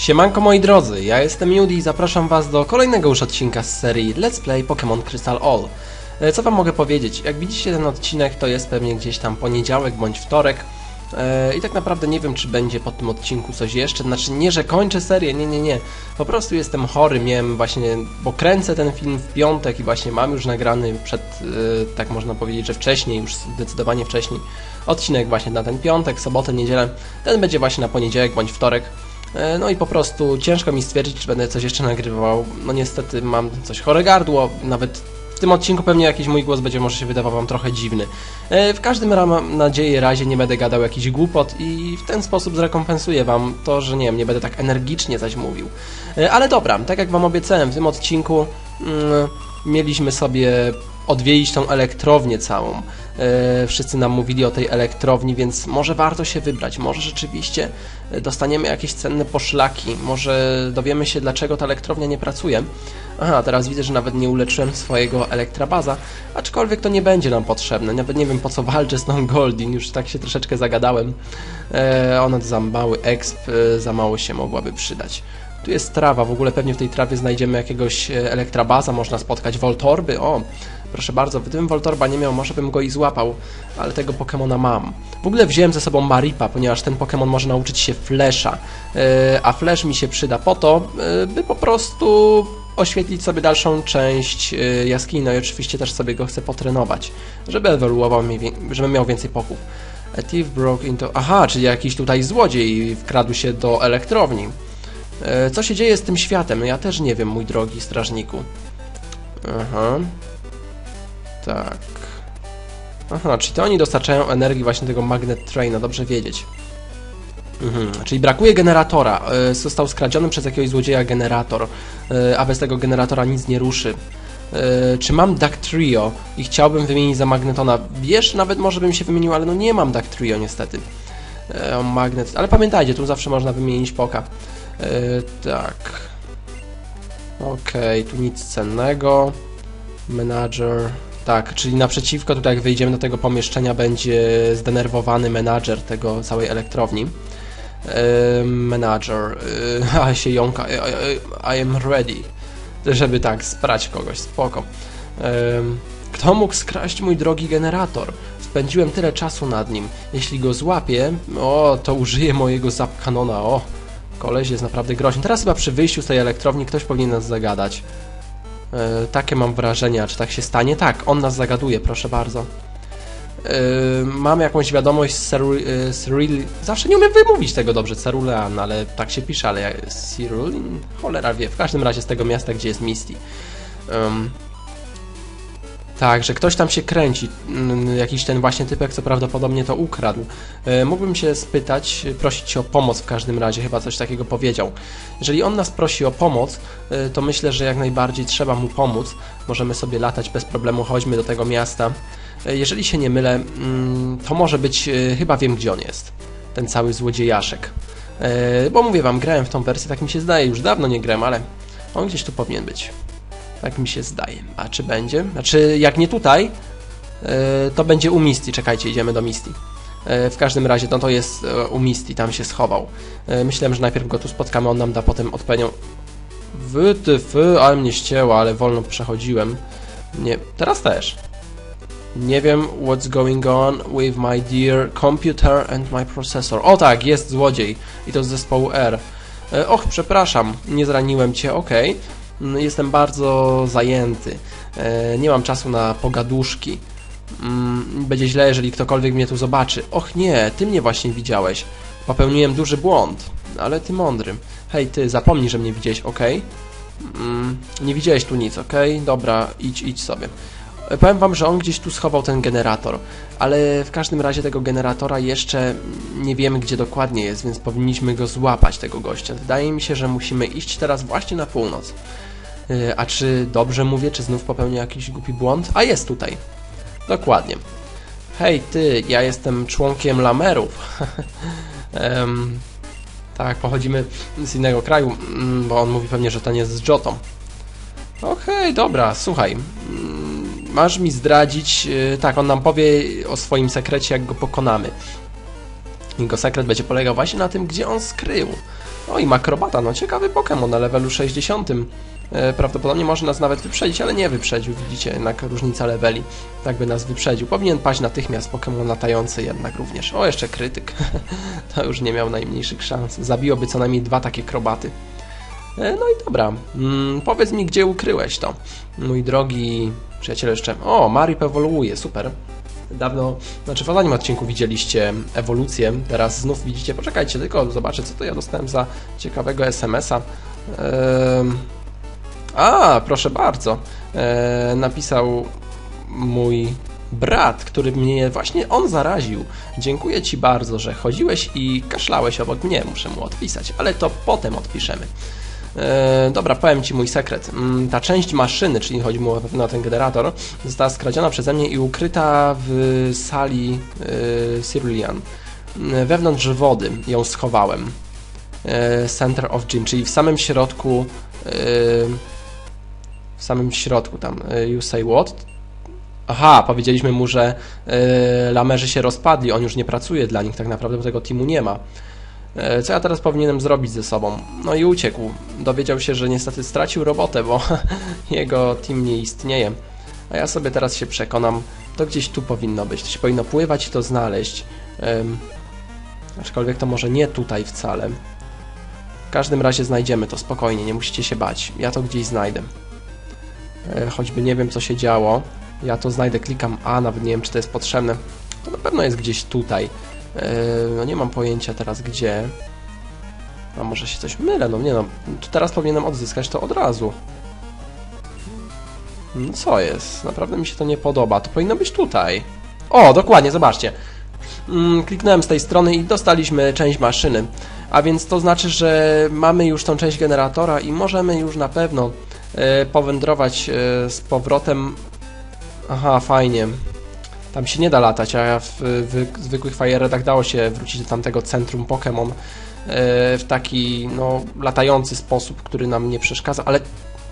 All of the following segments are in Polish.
Siemanko moi drodzy, ja jestem Judy i zapraszam was do kolejnego już odcinka z serii Let's Play Pokémon Crystal All. E, Co wam mogę powiedzieć? Jak widzicie ten odcinek to jest pewnie gdzieś tam poniedziałek bądź wtorek E, i tak naprawdę nie wiem czy będzie po tym odcinku coś jeszcze, znaczy nie, że kończę serię, nie, nie, nie. Po prostu jestem chory, miałem właśnie, bo kręcę ten film w piątek i właśnie mam już nagrany przed, e, tak można powiedzieć, że wcześniej, już zdecydowanie wcześniej, odcinek właśnie na ten piątek, sobotę, niedzielę. Ten będzie właśnie na poniedziałek bądź wtorek. E, No i po prostu ciężko mi stwierdzić, czy będę coś jeszcze nagrywał. No niestety mam coś chore gardło, nawet w tym odcinku pewnie jakiś mój głos będzie może się wydawał wam trochę dziwny. E, W każdym razie mam nadzieję razie nie będę gadał jakiś głupot i w ten sposób zrekompensuję wam to, że nie wiem, nie będę tak energicznie zaś mówił. E, Ale dobra, tak jak wam obiecałem w tym odcinku mm, mieliśmy sobie odwiedzić tą elektrownię całą. E, Wszyscy nam mówili o tej elektrowni, więc może warto się wybrać. Może rzeczywiście e, dostaniemy jakieś cenne poszlaki. Może dowiemy się, dlaczego ta elektrownia nie pracuje. Aha, teraz widzę, że nawet nie uleczyłem swojego elektrabaza, aczkolwiek to nie będzie nam potrzebne. Nawet nie wiem po co walczę z tą Goldin, już tak się troszeczkę zagadałem. E, ona za mały exp, e, za mało się mogłaby przydać. Tu jest trawa, w ogóle pewnie w tej trawie znajdziemy jakiegoś e, elektrabaza, można spotkać Voltorby, o, proszę bardzo, gdybym Voltorba nie miał, może bym go i złapał, ale tego Pokemona mam. W ogóle wziąłem ze sobą Maripa, ponieważ ten Pokemon może nauczyć się Flesza, e, a Flash mi się przyda po to, e, by po prostu oświetlić sobie dalszą część jaskini, no i oczywiście też sobie go chcę potrenować, żeby ewoluował, żeby miał więcej poków. A thief broke into... Aha, czyli jakiś tutaj złodziej wkradł się do elektrowni. E, Co się dzieje z tym światem? Ja też nie wiem, mój drogi strażniku. Aha. Tak. Aha, czyli to oni dostarczają energii właśnie tego Magnet Traina, dobrze wiedzieć. Mhm. Czyli brakuje generatora. E, Został skradziony przez jakiegoś złodzieja generator, e, a bez tego generatora nic nie ruszy. Czy mam Dactrio i chciałbym wymienić za Magnetona? Wiesz, nawet może bym się wymienił, ale no nie mam Dactrio niestety. E, Magnet, ale pamiętajcie, tu zawsze można wymienić poka. E, tak. Okej, tu nic cennego. Menadżer. Tak, czyli naprzeciwko, tutaj jak wyjdziemy do tego pomieszczenia, będzie zdenerwowany menadżer tego całej elektrowni. E, menadżer. E, a się jąka. I, I, I am ready. Żeby tak, sprać kogoś, spoko. E, kto mógł skraść mój drogi generator? Spędziłem tyle czasu nad nim. Jeśli go złapię, o, to użyję mojego zapkanona, o. Koleś jest naprawdę groźny. Teraz chyba przy wyjściu z tej elektrowni ktoś powinien nas zagadać. E, takie mam wrażenie, a czy tak się stanie? Tak, on nas zagaduje, proszę bardzo. E, mam jakąś wiadomość z e, Cyril... Zawsze nie umiem wymówić tego dobrze, Cerulean, ale tak się pisze, ale. Cyrulin? Cholera wie, w każdym razie z tego miasta, gdzie jest Misty. Em, tak, że ktoś tam się kręci, mm, jakiś ten właśnie typek, co prawdopodobnie to ukradł. E, Mógłbym się spytać, prosić o pomoc w każdym razie, chyba coś takiego powiedział. Jeżeli on nas prosi o pomoc, e, to myślę, że jak najbardziej trzeba mu pomóc. Możemy sobie latać bez problemu, chodźmy do tego miasta. E, Jeżeli się nie mylę, mm, to może być, chyba wiem gdzie on jest, ten cały złodziejaszek. Bo mówię wam, grałem w tą wersję, tak mi się zdaje, już dawno nie grałem, ale on gdzieś tu powinien być. Tak mi się zdaje. A czy będzie? Znaczy, jak nie tutaj, e, to będzie u Misty. Czekajcie, idziemy do Misty. E, W każdym razie, no to jest e, u Misty, tam się schował. Myślałem, że najpierw go tu spotkamy, on nam da potem odpowiednią... Wytyf, ale mnie ścięło, ale wolno przechodziłem. Nie, teraz też. Nie wiem what's going on with my dear computer and my processor. O tak, jest złodziej. I to z zespołu R. Och, przepraszam, nie zraniłem cię, okej. Mm, Jestem bardzo zajęty. E, Nie mam czasu na pogaduszki. Mm, Będzie źle, jeżeli ktokolwiek mnie tu zobaczy. Och nie, ty mnie właśnie widziałeś. Popełniłem duży błąd, ale ty mądry. Hej, ty, zapomnij, że mnie widziałeś, okej? Mm, Nie widziałeś tu nic, okej? Dobra, idź, idź sobie. E, Powiem wam, że on gdzieś tu schował ten generator, ale w każdym razie tego generatora jeszcze nie wiemy, gdzie dokładnie jest, więc powinniśmy go złapać, tego gościa. Wydaje mi się, że musimy iść teraz właśnie na północ. E, A czy dobrze mówię, czy znów popełnię jakiś głupi błąd? A jest tutaj. Dokładnie. Hej ty, ja jestem członkiem Lamerów. Em, tak, pochodzimy z innego kraju, mm, bo on mówi pewnie, że ten jest z Jotą. Okej, dobra, słuchaj. mm, Masz mi zdradzić, e, tak, on nam powie o swoim sekrecie, jak go pokonamy. Jego sekret będzie polegał właśnie na tym, gdzie on skrył. O i Makrobata, no ciekawy Pokémon na levelu 60. E, Prawdopodobnie może nas nawet wyprzedzić, ale nie wyprzedził, widzicie, jednak różnica leveli. Tak by nas wyprzedził. Powinien paść natychmiast Pokémon latający jednak również. O, jeszcze krytyk. to już nie miał najmniejszych szans. Zabiłoby co najmniej dwa takie krobaty. E, No i dobra, mm, powiedz mi, gdzie ukryłeś to, mój drogi przyjaciel jeszcze. O, Marip ewoluuje, super. Dawno, znaczy w ostatnim odcinku widzieliście ewolucję, teraz znów widzicie, poczekajcie tylko, zobaczę co to ja dostałem za ciekawego SMS-a. Ehm, a, proszę bardzo, eee, napisał mój brat, który mnie właśnie on zaraził. Dziękuję Ci bardzo, że chodziłeś i kaszlałeś obok mnie, muszę mu odpisać, ale to potem odpiszemy. E, dobra, powiem Ci mój sekret. Mm, Ta część maszyny, czyli chodzi mu na ten generator, została skradziona przeze mnie i ukryta w sali e, Cerulean. Mm, Wewnątrz wody ją schowałem. E, Center of Gym, czyli w samym środku w samym środku tam you say what? Aha, powiedzieliśmy mu, że lamerzy się rozpadli, on już nie pracuje dla nich tak naprawdę, bo tego teamu nie ma. E, Co ja teraz powinienem zrobić ze sobą? No i uciekł. Dowiedział się, że niestety stracił robotę, bo jego team nie istnieje. A ja sobie teraz się przekonam, to gdzieś tu powinno być. To się powinno pływać i to znaleźć. Em, aczkolwiek to może nie tutaj wcale. W każdym razie znajdziemy to spokojnie, nie musicie się bać. Ja to gdzieś znajdę. E, choćby nie wiem, co się działo. Ja to znajdę, klikam A, nawet nie wiem, czy to jest potrzebne. To na pewno jest gdzieś tutaj. E, No nie mam pojęcia teraz gdzie. A może się coś mylę, no nie no. Teraz powinienem odzyskać to od razu. No co jest? Naprawdę mi się to nie podoba. To powinno być tutaj. O, dokładnie, zobaczcie. Mm, Kliknąłem z tej strony i dostaliśmy część maszyny. A więc to znaczy, że mamy już tą część generatora i możemy już na pewno e, powędrować e, z powrotem. Aha, fajnie. Tam się nie da latać, a w, w zwykłych Fireredach dało się wrócić do tamtego centrum Pokémon e, w taki no, latający sposób, który nam nie przeszkadza, ale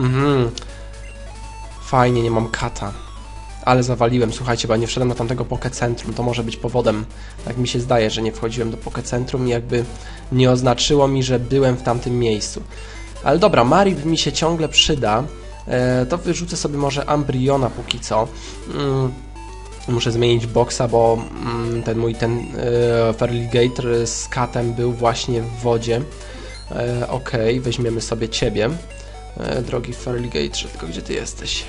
mhm, fajnie, nie mam kata. Ale zawaliłem, słuchajcie, bo nie wszedłem na tamtego Pokecentrum, to może być powodem. Tak mi się zdaje, że nie wchodziłem do Pokecentrum i jakby nie oznaczyło mi, że byłem w tamtym miejscu. Ale dobra, Marip mi się ciągle przyda. E, to wyrzucę sobie może Ambriona póki co. Mm, Muszę zmienić boxa, bo mm, ten mój ten e, Ferligator z katem był właśnie w wodzie. E, Okej, weźmiemy sobie ciebie, e, drogi Ferligator, tylko gdzie ty jesteś?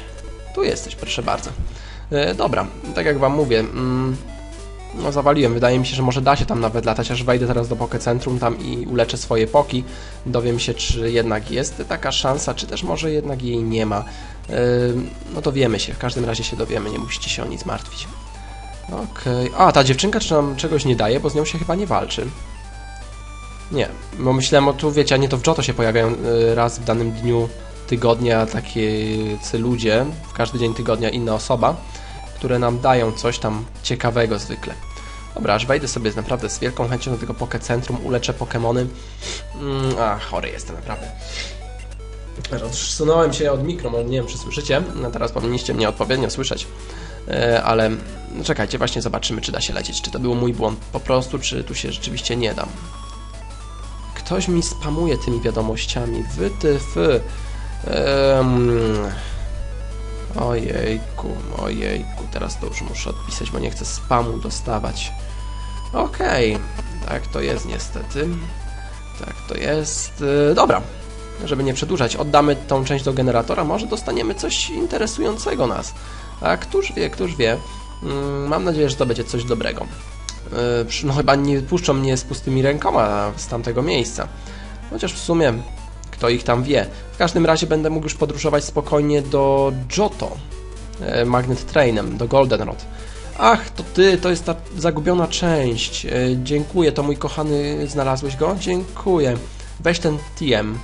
Tu jesteś, proszę bardzo. Dobra, tak jak wam mówię, mm, no zawaliłem, wydaje mi się, że może da się tam nawet latać, aż wejdę teraz do Pokecentrum tam i uleczę swoje poki. Dowiem się, czy jednak jest taka szansa, czy też może jednak jej nie ma. No to wiemy się, w każdym razie się dowiemy, nie musicie się o nic martwić. Okej, a ta dziewczynka czy nam czegoś nie daje, bo z nią się chyba nie walczy. Nie, bo myślałem, o tu wiecie, a nie to w Johto się pojawiają yy, raz w danym dniu tygodnia tacy ludzie, w każdy dzień tygodnia inna osoba, które nam dają coś tam ciekawego zwykle. Dobra, aż wejdę sobie naprawdę z wielką chęcią do tego Pokecentrum, uleczę Pokemony. Mm, a, chory jestem naprawdę. Rozsunąłem się od mikro, może nie wiem, czy słyszycie. No teraz powinniście mnie odpowiednio słyszeć. E, ale no czekajcie, właśnie zobaczymy, czy da się lecieć. Czy to był mój błąd po prostu, czy tu się rzeczywiście nie dam. Ktoś mi spamuje tymi wiadomościami. Wytyf. Um, ojejku, ojejku, teraz to już muszę odpisać, bo nie chcę spamu dostawać. Okej, tak to jest niestety. Tak to jest. E, Dobra, żeby nie przedłużać, oddamy tą część do generatora, może dostaniemy coś interesującego nas. A któż wie, któż wie. Mm, Mam nadzieję, że to będzie coś dobrego. Przy- No chyba nie puszczą mnie z pustymi rękoma z tamtego miejsca. Chociaż w sumie, kto ich tam wie. W każdym razie będę mógł już podróżować spokojnie do Johto. e, Magnet Trainem, do Goldenrod. Ach, to ty, to jest ta zagubiona część. E, Dziękuję, to mój kochany, znalazłeś go? Dziękuję. Weź ten TM.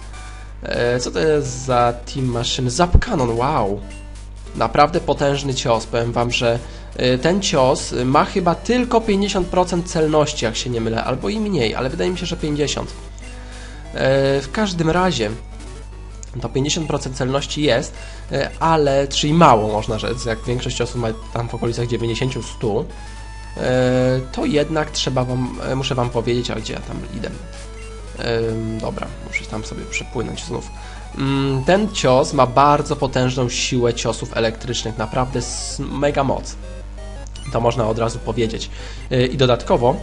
E, Co to jest za team maszyny? Zapkanon, wow. Naprawdę potężny cios. Powiem wam, że ten cios ma chyba tylko 50% celności, jak się nie mylę, albo i mniej, ale wydaje mi się, że 50%. E, W każdym razie to 50% celności jest, e, ale, czyli mało można rzec, jak większość osób ma tam w okolicach 90-100, e, to jednak trzeba wam, muszę wam powiedzieć, a gdzie ja tam idę. Dobra, muszę tam sobie przepłynąć znów. Ym, ten cios ma bardzo potężną siłę ciosów elektrycznych, naprawdę mega moc. To można od razu powiedzieć. I dodatkowo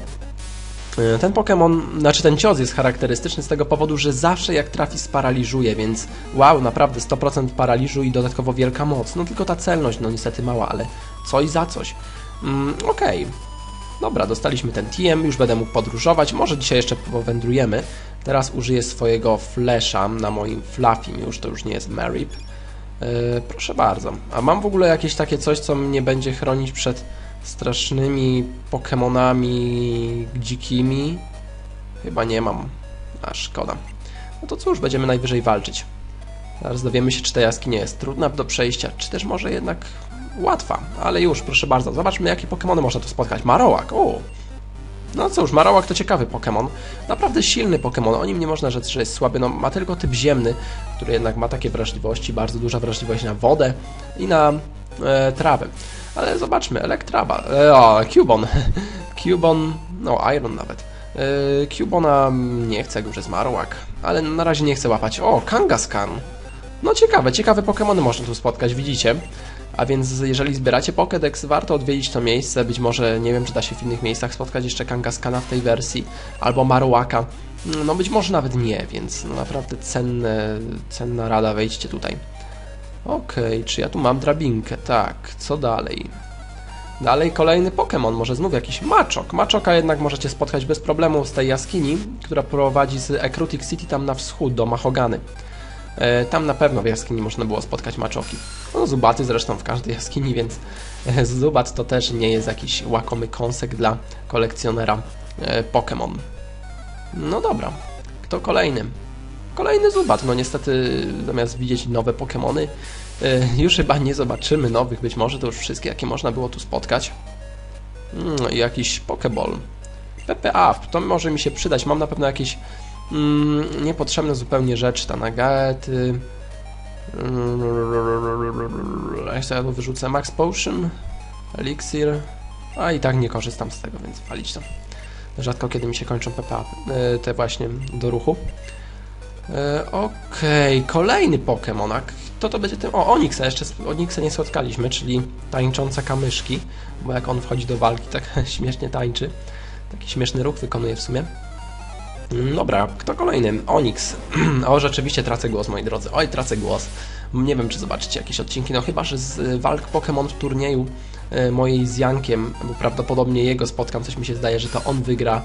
ten Pokémon, znaczy ten cios jest charakterystyczny z tego powodu, że zawsze jak trafi sparaliżuje, więc wow, naprawdę 100% paraliżu i dodatkowo wielka moc. No tylko ta celność, no niestety mała, ale coś za coś. Mm, Okej. Dobra, dostaliśmy ten TM, już będę mógł podróżować. Może dzisiaj jeszcze powędrujemy. Teraz użyję swojego flasha na moim Fluffim, już to już nie jest Marip. Yy, proszę bardzo. A mam w ogóle jakieś takie coś, co mnie będzie chronić przed strasznymi Pokemonami dzikimi? Chyba nie mam. A szkoda. No to cóż, będziemy najwyżej walczyć. Zaraz dowiemy się, czy ta jaskinia jest trudna do przejścia, czy też może jednak łatwa. Ale już, proszę bardzo, zobaczmy, jakie Pokemony można tu spotkać. Marowak, o! No cóż, Marowak to ciekawy Pokémon. Naprawdę silny Pokémon. O nim nie można rzec, że jest słaby. No, ma tylko typ ziemny, który jednak ma takie wrażliwości, bardzo duża wrażliwość na wodę i na e, trawę. Ale zobaczmy, Elektraba, e, o, Cubon. Cubon, no Iron nawet. E, Cubona nie chcę, już jest Marowak, ale na razie nie chcę łapać. O, Kangaskhan. No ciekawe, ciekawe Pokémony można tu spotkać, widzicie? A więc jeżeli zbieracie Pokédex, warto odwiedzić to miejsce. Być może, nie wiem, czy da się w innych miejscach spotkać jeszcze Kangaskana w tej wersji, albo Marowaka. No być może nawet nie, więc no, naprawdę cenne, cenna rada, wejdźcie tutaj. Okej, czy ja tu mam drabinkę? Tak, co dalej? Dalej kolejny Pokémon, może znów jakiś Maczok. Maczoka jednak możecie spotkać bez problemu z tej jaskini, która prowadzi z Ekrutic City tam na wschód do Mahogany. E, Tam na pewno w jaskini można było spotkać maczoki. No, zubaty zresztą w każdej jaskini, więc e, zubat to też nie jest jakiś łakomy kąsek dla kolekcjonera e, Pokémon. No dobra, kto kolejny? Kolejny zubat. No niestety zamiast widzieć nowe Pokémony, e, już chyba nie zobaczymy nowych. Być może to już wszystkie, jakie można było tu spotkać. Mm, i jakiś Pokéball. PPA, to może mi się przydać. Mam na pewno jakieś mm, niepotrzebne zupełnie rzeczy. Tanagaety. Mm, Jak sobie to wyrzucę? Max Potion, Elixir. A i tak nie korzystam z tego, więc walić to. Rzadko kiedy mi się kończą PPA, e, te właśnie do ruchu. E, Okej, kolejny Pokémon. Kto to będzie tym? O, Onyxa. Jeszcze z Onyxa nie spotkaliśmy, czyli tańcząca kamyszki. Bo jak on wchodzi do walki, tak śmiesznie tańczy. Taki śmieszny ruch wykonuje w sumie. Mm, Dobra, kto kolejny? Onyx. o, rzeczywiście tracę głos, moi drodzy. Oj, tracę głos. Nie wiem, czy zobaczycie jakieś odcinki, no chyba, że z y, walk Pokémon w turnieju y, mojej z Jankiem, bo prawdopodobnie jego spotkam, coś mi się zdaje, że to on wygra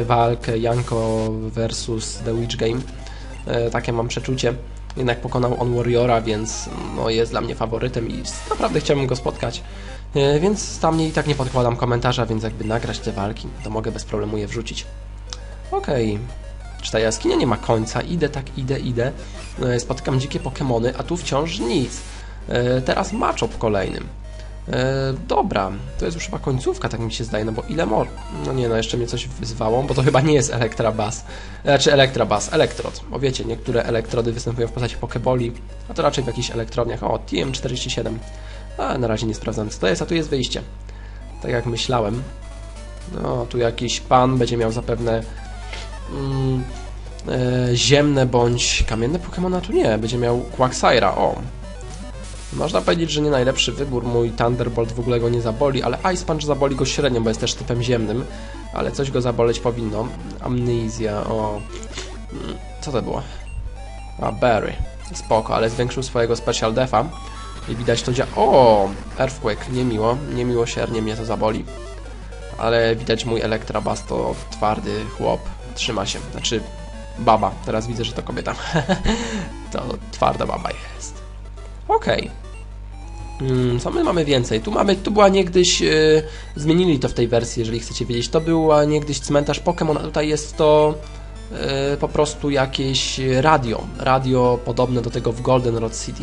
y, walkę Janko versus The Witch Game. Y, Takie mam przeczucie. Jednak pokonał on Warriora, więc no, jest dla mnie faworytem i naprawdę chciałbym go spotkać. Y, Więc tam nie, i tak nie podkładam komentarza, więc jakby nagrać te walki, to mogę bez problemu je wrzucić. Okej. Czy ta jaskinia nie ma końca? Idę, tak idę, idę. E, Spotykam dzikie Pokemony, a tu wciąż nic. E, Teraz Machop kolejnym. E, Dobra, to jest już chyba końcówka, tak mi się zdaje, no bo ile mo... No nie, no jeszcze mnie coś wyzwało, bo to chyba nie jest Elektrabas. Znaczy Elektrabas, Elektrod. Bo wiecie, niektóre elektrody występują w postaci Pokeboli, a to raczej w jakichś elektrowniach. O, TM47. A, na razie nie sprawdzam co to jest, a tu jest wyjście. Tak jak myślałem. No, tu jakiś pan będzie miał zapewne mm, e, ziemne bądź kamienne Pokemona tu nie, będzie miał Quagsira, o. Można powiedzieć, że nie najlepszy wybór, mój Thunderbolt w ogóle go nie zaboli, ale Ice Punch zaboli go średnio, bo jest też typem ziemnym, ale coś go zaboleć powinno. Amnezja, o. Mm, Co to było? A, Berry. Spoko, ale zwiększył swojego Special Defa i widać to dzia... O! Earthquake, niemiło, niemiłosiernie mnie to zaboli ale widać mój Elektrabas to twardy chłop, trzyma się, znaczy baba, teraz widzę, że to kobieta, to twarda baba jest. Okej. Mm, Co my mamy więcej? Tu mamy, tu była niegdyś, yy, zmienili to w tej wersji, jeżeli chcecie wiedzieć, to była niegdyś cmentarz Pokémon, a tutaj jest to yy, po prostu jakieś radio, radio podobne do tego w Golden Rod City.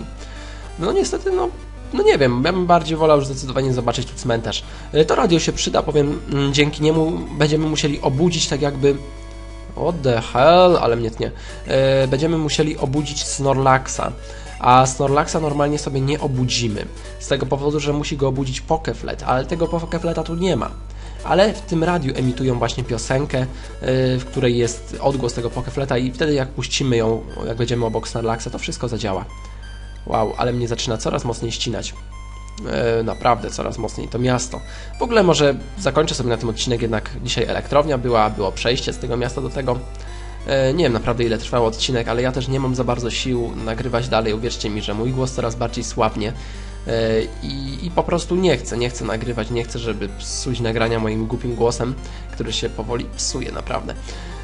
No niestety, no, no nie wiem, ja bym bardziej wolał już zdecydowanie zobaczyć tu cmentarz. E, To radio się przyda, powiem, mm, dzięki niemu będziemy musieli obudzić tak jakby... What the hell, ale mnie tnie. Będziemy musieli obudzić Snorlaxa, a Snorlaxa normalnie sobie nie obudzimy. Z tego powodu, że musi go obudzić Pokeflet, ale tego Pokefleta tu nie ma. ale w tym radiu emitują właśnie piosenkę, yy, w której jest odgłos tego Pokefleta i wtedy jak puścimy ją, jak będziemy obok Snorlaxa, to wszystko zadziała. Wow, ale mnie zaczyna coraz mocniej ścinać. E, naprawdę coraz mocniej to miasto. W ogóle może zakończę sobie na tym odcinek, jednak dzisiaj elektrownia była, było przejście z tego miasta do tego. E, Nie wiem naprawdę ile trwał odcinek, ale ja też nie mam za bardzo sił nagrywać dalej. Uwierzcie mi, że mój głos coraz bardziej słabnie E, i, i po prostu nie chcę, nie chcę nagrywać, nie chcę, żeby psuć nagrania moim głupim głosem, który się powoli psuje naprawdę.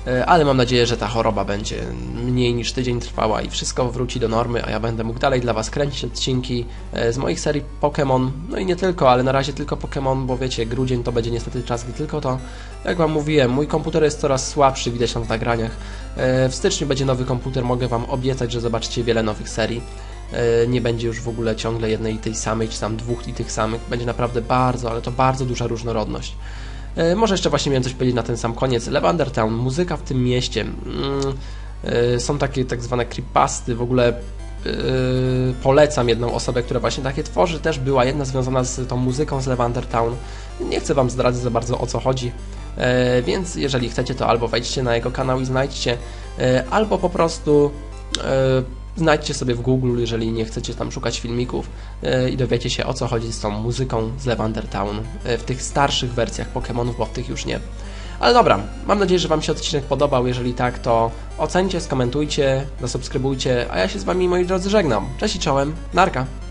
E, Ale mam nadzieję, że ta choroba będzie mniej niż tydzień trwała i wszystko wróci do normy, a ja będę mógł dalej dla Was kręcić odcinki e, z moich serii Pokémon. No i nie tylko, ale na razie tylko Pokémon, bo wiecie, grudzień to będzie niestety czas, gdy tylko to. Jak Wam mówiłem, mój komputer jest coraz słabszy, widać tam w nagraniach. E, W styczniu będzie nowy komputer, mogę Wam obiecać, że zobaczycie wiele nowych serii. Nie będzie już w ogóle ciągle jednej i tej samej, czy tam dwóch i tych samych. Będzie naprawdę bardzo, ale to bardzo duża różnorodność. E, Może jeszcze właśnie miałem coś powiedzieć na ten sam koniec. Lavender Town, muzyka w tym mieście. Mm, e, Są takie tak zwane creepypasty, w ogóle e, polecam jedną osobę, która właśnie takie tworzy. Też była jedna związana z tą muzyką z Lavender Town. Nie chcę Wam zdradzić za bardzo o co chodzi, więc jeżeli chcecie, to albo wejdźcie na jego kanał i znajdźcie, albo po prostu znajdźcie sobie w Google, jeżeli nie chcecie tam szukać filmików e, i dowiecie się o co chodzi z tą muzyką z Lavender Town e, w tych starszych wersjach Pokémonów, bo w tych już nie. Ale dobra, mam nadzieję, że Wam się odcinek podobał. Jeżeli tak, to ocencie, skomentujcie, zasubskrybujcie, a ja się z Wami, moi drodzy, żegnam. Cześć i czołem, narka!